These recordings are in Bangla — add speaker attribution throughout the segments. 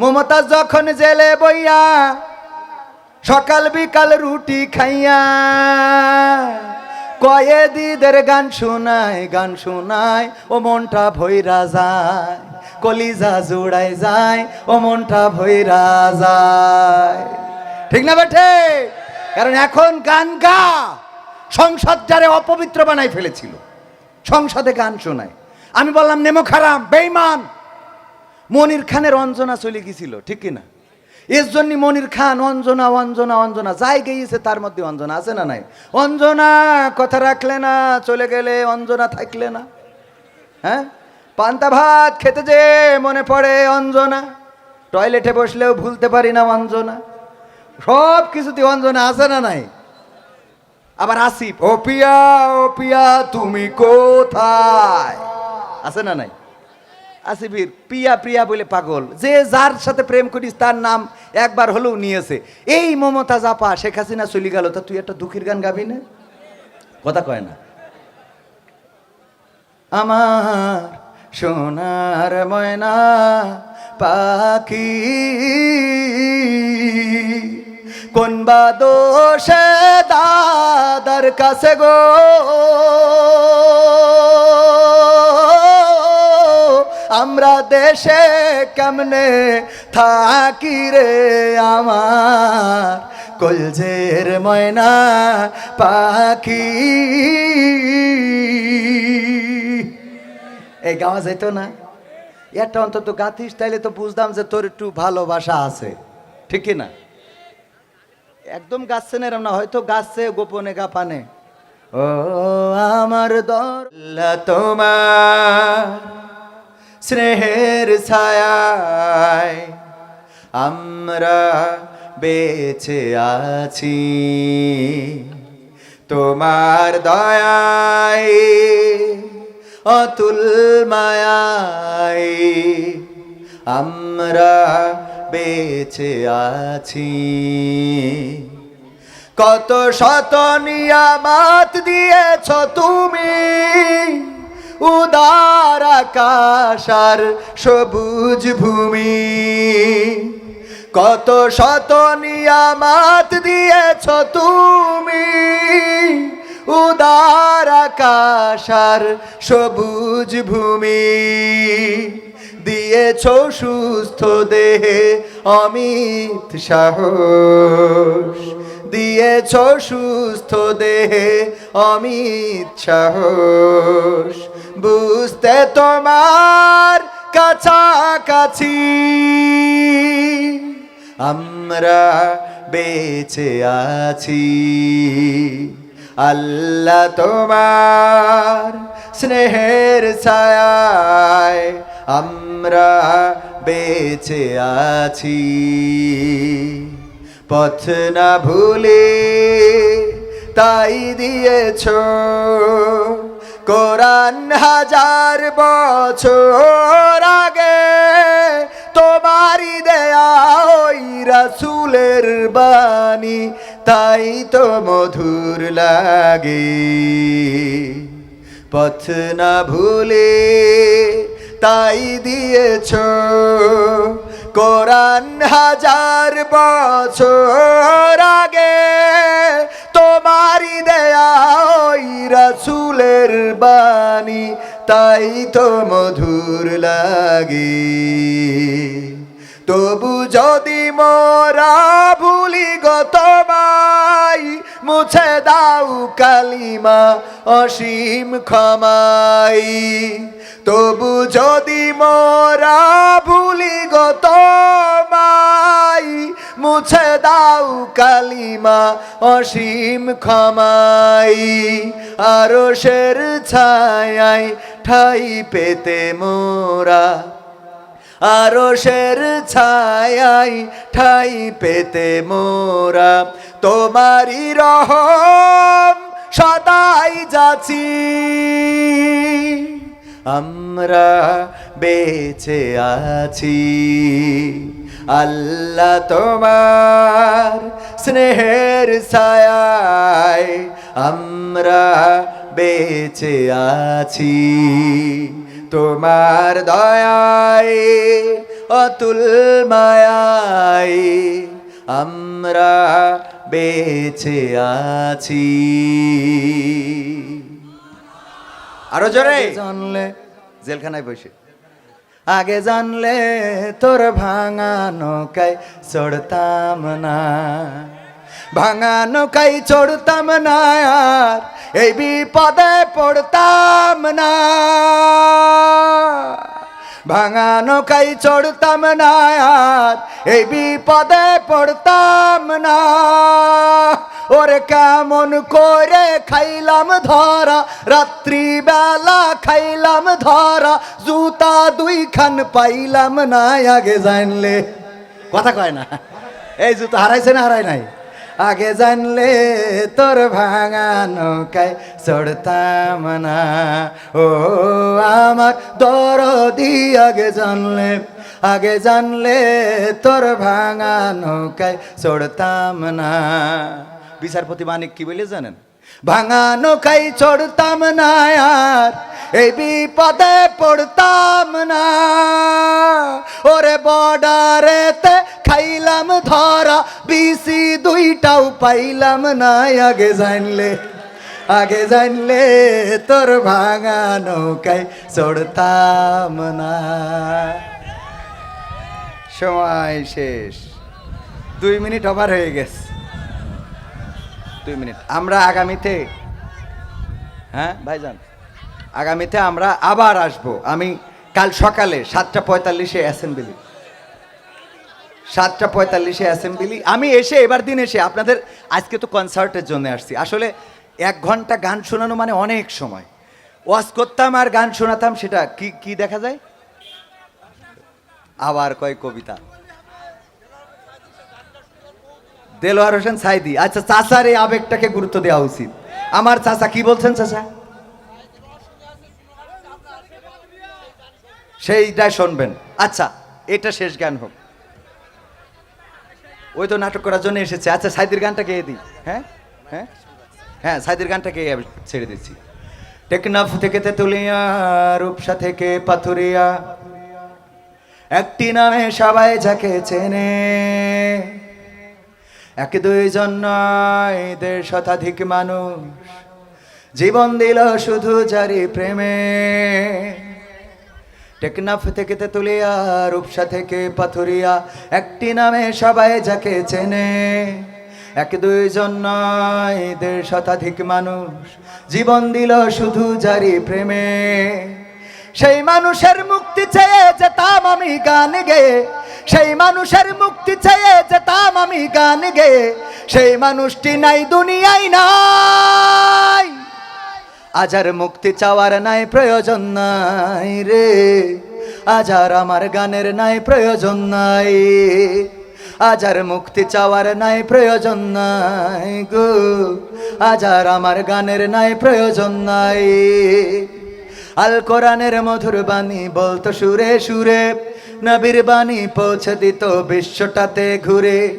Speaker 1: মমতাজ যখন জেলে বইয়া, সকাল বিকাল রুটি খাইয়া কয়েদিদের গান শোনায় গান শোনায়, ও মনটা ভৈরা যায়, কলিজা জোড়ায় যায়, ও মনটা ভৈরা যায়। ঠিক না বেঠে? কারণ এখন গান গা, সংসদ যারে অপবিত্র বানাই ফেলেছিল, সংসদে গান শোনায়। আমি বললাম, নেমো খারাপ বেইমান মনির খানের অঞ্জনা চলে গেছিল ঠিক কিনা? এর জন্য মনির খান অঞ্জনা অঞ্জনা অঞ্জনা, যাই গিয়েছে তার মধ্যে অঞ্জনা আছে না নাই? অঞ্জনা, কথা রাখলে না, চলে গেলে অঞ্জনা থাকলে না। হ্যাঁ? পান্তা ভাত খেতে যে মনে পড়ে অঞ্জনা। টয়লেটে বসলেও ভুলতে পারি না অঞ্জনা। সব কিছুতে অঞ্জনা আছে না নাই? আবার আসিফ, ও পিয়া ও পিয়া, তুমি কোথায়? আছে না নাই? আসিফির প্রিয়া প্রিয়া বলে পাগল। যে যার সাথে প্রেম করিস, তার নাম একবার হলেও নিয়েছে। এই মমতা জাপা শেখ হাসিনা চলে গেল, তা তুই একটা দুঃখের গান গাবি না? কথা কয় না। আমার সোনার ময়না পাখি, কোন বা দোষে দাদার কাছে গো? আমরা দেশে কেমনে থাকি রে আমার? কলজের ময়না পাখি। এই গাওয়া যাইতো না? একটা অন্তত গাতিস তাইলে তো বুঝতাম যে তোর একটু ভালোবাসা আছে। ঠিক না? একদম গাচ্ছে না এরম না, হয়তো গাচ্ছে গোপনে গাপানে। ও আমার দরলা তোমার স্নেহের ছায়ায় আমরা বেঁচে আছি। তোমার দয়ায়, অতুল মায়ায় আমরা বেঁচে আছি। কত শত নিয়ামাত দিয়েছ তুমি। উদার আকাশার সবুজ ভূমি। কত শত নিয়ামাত দিয়েছ তুমি। উদার আকাশার সবুজ ভূমি। দিয়েছ সুস্থ দেহে অমিত সাহস। দিয়েছ সুস্থ দেহে অমিত সাহস। বুঝতে তোমার কাছাকাছি। আমরা বেঁচে আছি। আল্লাহ তোমার স্নেহের ছায়ায় আমরা বেঁচে আছি। পথ না ভুলে তাই দিয়েছ কোরআন হাজার বছর আগে। তোমারই দেয়া ওই রাসুলের বাণী, তাই তো মধুর লাগে। পথ না ভুলে তাই দিয়েছ। কোরআন হাজার বছর আগে তোমারই দেয়া রাসুলের বাণী, তাই তো মধুর লাগে। তবু যদি মোরা ভুলি গতমাই মুছে দাও কালিমা অসীম ক্ষমাই। তবু যদি মোরা ভুলি গত মাই মুছে দাও কালিমা অসীম ক্ষমাই। আরও শের ছায় ঠাই পেতে মোরা। আরও শের ছায় ঠাই পেতে মোরা। তোমারই রহম সদাই যাচ্ছি। আমরা বেঁচে আছি। আল্লাহ তোমার স্নেহের ছায়ায় আমরা বেঁচে আছি। তোমার দয়ায়, অতুল মায়ায় আমরা বেঁচে আছি। আরও জোরে। জানলে, জেলখানায় বসে। আগে জানলে তোর ভাঙা নৌকায় চড়তাম না। ভাঙা নৌকায় চড়তাম না আর এই বিপদে পড়তাম না। ভাঙা নৌকায় চড়তাম না আর এই বিপদে পড়তাম না। ওরে কেমন করে খাইলাম ধরা, রাত্রিবেলা খাইলাম ধরা, জুতা দুইখান পাইলাম না, আগে জানলে। কথা কয় না, এই জুতো হারাইছে না হারাই নাই? আগে জানলে তোর ভাঙা নৌকায় চড়তাম না। ও আমার দরদি, আগে জানলে আগে জানলে তোর ভাঙা নৌকায় চড়তাম না। বিচারপতি মানিক কি বলে জানেন? ভাঙা নৌকায় চড়তাম না আর, এই বিপদে পড়তাম না। ওরে বর্ডারেতে খাইলাম ধরা, বিসি দুইটাও পাইলাম না। আগে জানলে আগে জানলে তোর ভাঙা নৌকায় চড়তাম না। সময় শেষ। দুই মিনিট ওভার হয়ে গেছে। দুই মিনিট। আমরা আগামীতে হ্যাঁ ভাইজান? আগামীতে আমরা আবার আসব। আমি কাল সকালে সাতটা পঁয়তাল্লিশে অ্যাসেম্বলি সাতটা পঁয়তাল্লিশে অ্যাসেম্বলি আমি এসে, এবার দিন এসে আপনাদের আজকে তো কনসার্টের জন্য আসছি। আসলে এক ঘণ্টা গান শোনানো মানে অনেক সময়। ওয়াজ করতাম আর গান শোনাতাম, সেটা কি কি দেখা যায়? আবার কয় কবিতা। দেলোয়ার হোসেন সাইদি আচ্ছা চাচার এই আবেগটাকে গুরুত্ব দেওয়া উচিত। আমার চাচা কি বলছেন চাচা? সেইটাই শুনবেন। আচ্ছা এটা শেষ গান হোক। ওই তো নাটক করার জন্য এসেছে। আচ্ছা সাইদির গানটা গেয়ে দিই। হ্যাঁ? হ্যাঁ? হ্যাঁ সাইদির গানটা গেয়ে ছেড়ে দিচ্ছি। টেকনাফ থেকে তেতুলিয়া, রূপসা থেকে পাথুরিয়া, একটি নামে সবাই যাকে চেনে। এক দুইজন নয়, দেড় শতাধিক মানুষ। জীবন দিল শুধু জারি প্রেমে। টেকনাফ থেকে তেতুলিয়া, রূপসা থেকে পাথুরিয়া, একটি নামে সবাই যাকে চেনে। এক দুইজন নয়, দেড় শতাধিক মানুষ। জীবন দিল শুধু জারি প্রেমে। সেই মানুষের মুক্তি চেয়ে যেতাম আমি গান গেয়ে সেই মানুষের মুক্তি আমি গান গেয়ে সেই মানুষটি নাই, দুনিয়ায় নাই। আজ আর মুক্তি চাওয়ার নাই, প্রয়োজন নাই রে। আজ আর আমার গানের নাই, প্রয়োজন নাই। আজার মুক্তি চাওয়ার নাই, প্রয়োজন নাই গো। আজ আর আমার গানের নাই, প্রয়োজন নাই। আল কোরআনের মধুর বাণী বলতো সুরে সুরে, নবীর বাণী পৌঁছে দিত বিশ্বটাতে ঘুরে।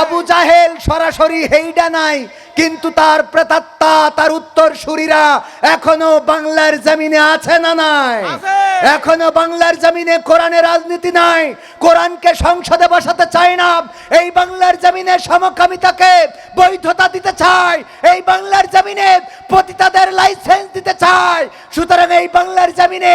Speaker 1: আবু জাহেল সরাসরি হেইডা নাই কিন্তু তার প্রেতাত্মা তার উত্তর সুরীরা এখনও বাংলার জমিনে আছে না নাই? এখনও বাংলার জমিনে কোরআনের রাজনীতি নাই। কোরআনকে সংসদে বসাতে চায় না। এই বাংলার জমিনে সমকামিতাকে বৈধতা দিতে চায়। এই বাংলার জমিনে পতিতাদের লাইসেন্স দিতে চায়। সুতরাং এই বাংলার জমিনে